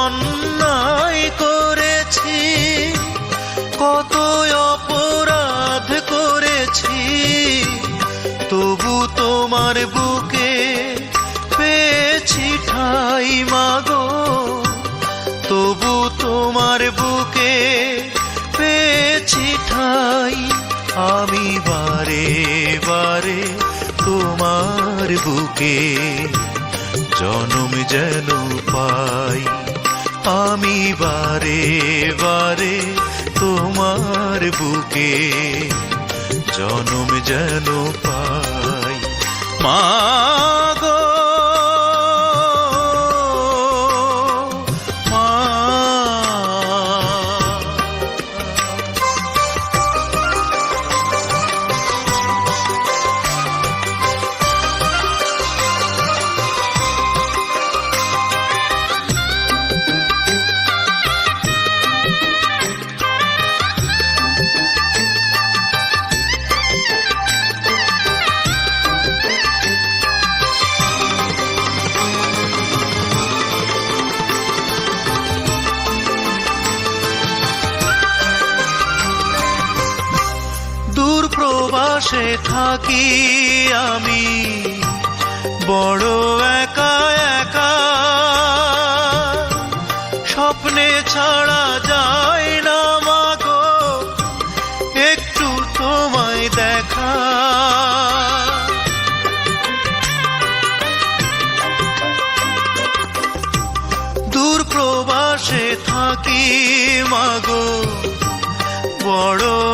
অন্যায় করেছি, কত অপরাধ করেছি, তবু তোমার বুকে পেয়েছি ঠাই মাগো, তবু তোমার বুকে পেয়েছি ঠাই। আমি বারে বারে তোমার বুকে জনম যেন পাই। আমি বারে বারে তোমার বুকে জনম যেন পাই। মা প্রবাসে থাকি আমি। বড় একা একা। স্বপ্নে ছাড়া যায় না মাগো। একটু তোমায় দেখা। দূর প্রবাসে থাকি মাগো। বড়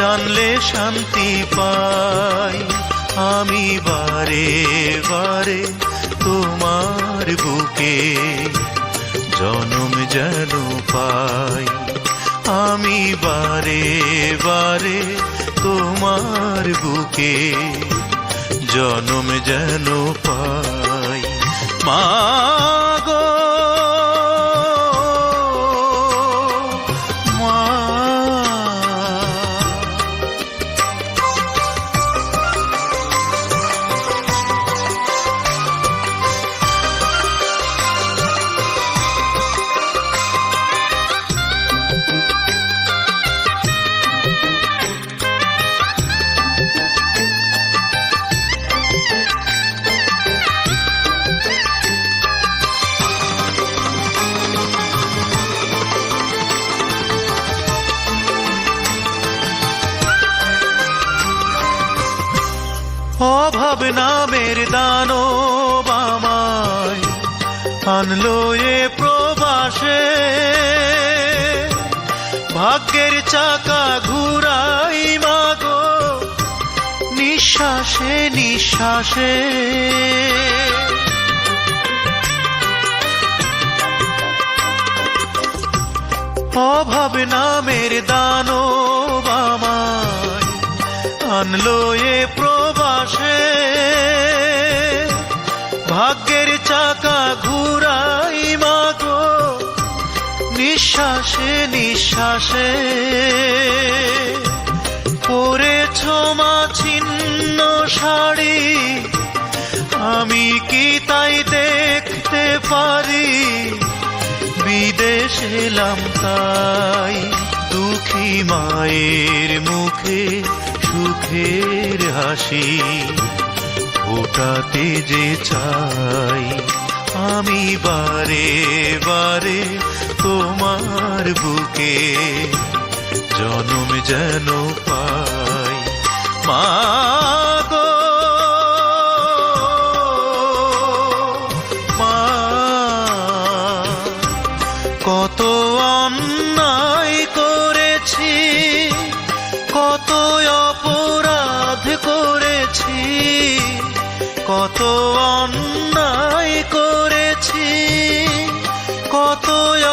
জানলে শান্তি পাই। আমি বারে বারে তোমার বুকে জনম যেন পাই। আমি বারে বারে তোমার বুকে জনম যেন পাই। মা অভাব নামের দানো বামায় আনলো এ প্রবাসে। ভাগ্যের চাকা ঘুরাই মাগো, নিঃশ্বাসে নিঃশ্বাসে। অভাব নামের দানো বামায় আনলো এ প্রবাসে ভাগ্যের চাকা ঘুরাই মাগো, নিঃশ্বাসে নিঃশ্বাসে। পরেছ মা ছিন্ন শাড়ি, আমি কি তাই দেখতে পারি? বিদেশ এলাম তাই দুঃখী মায়ের মুখে। সুখের হাসি, ফোটাতে যে চাই, আমি বারে বারে তোমার বুকে জনম যেন পাই। মা কত অন্যায় করেছি কত অপরাধ করেছি কত অন্যায় করেছি কত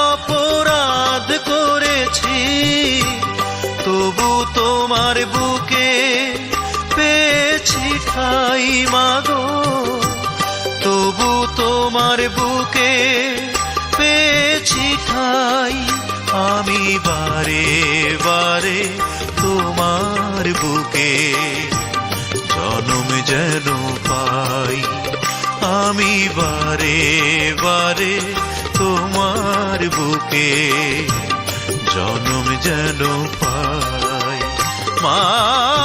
অপরাধ করেছি, তবু তোমার বুকে পেয়েছি ছাই মাগো। তবু তোমার বুকে পেয়েছি ঠাই আমি বারে বারে তোমার বুকে জনম যেন পাই। আমি বারে বারে তোমার বুকে জনম যেন পাই। মাগো